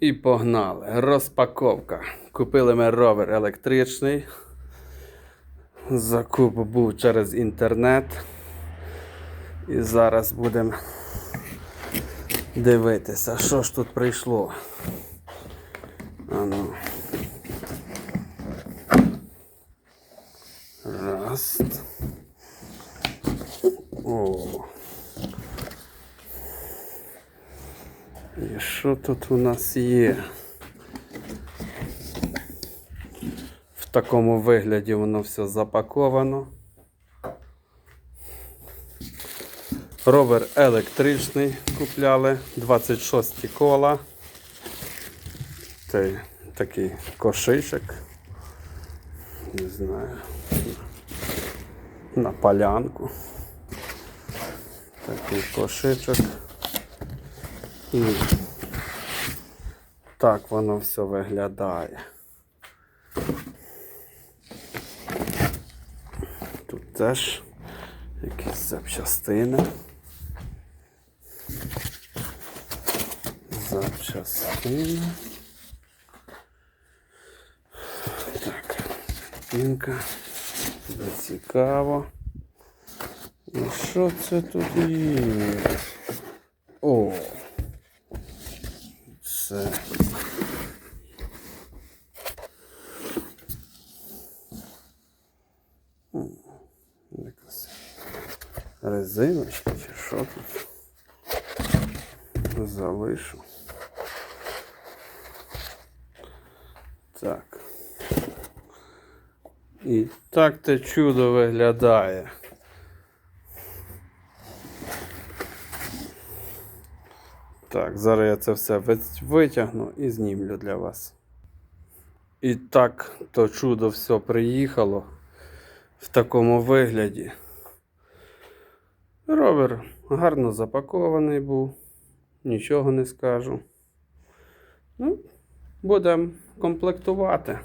І погнали. Розпаковка. Купили ми ровер електричний. Закуп був через інтернет. І зараз будемо дивитися, що ж тут прийшло. Ану. Раз. О. що тут у нас є? В такому вигляді воно все запаковано. Ровер електричний купляли, 26 кола. Це такий кошичок. Не знаю. На полянку. Такий кошичок. І так воно все виглядає. Тут теж якісь запчастини. Запчастини. Так, пінка. Цікаво. І що це тут є? О! Це. М, Якась резиночка чи що тут? Залишу. Так. І так те чудо виглядає. Так, зараз я це все витягну і знімлю для вас. І так то чудо все приїхало в такому вигляді. Ровер гарно запакований був, нічого не скажу. Ну, будемо комплектувати.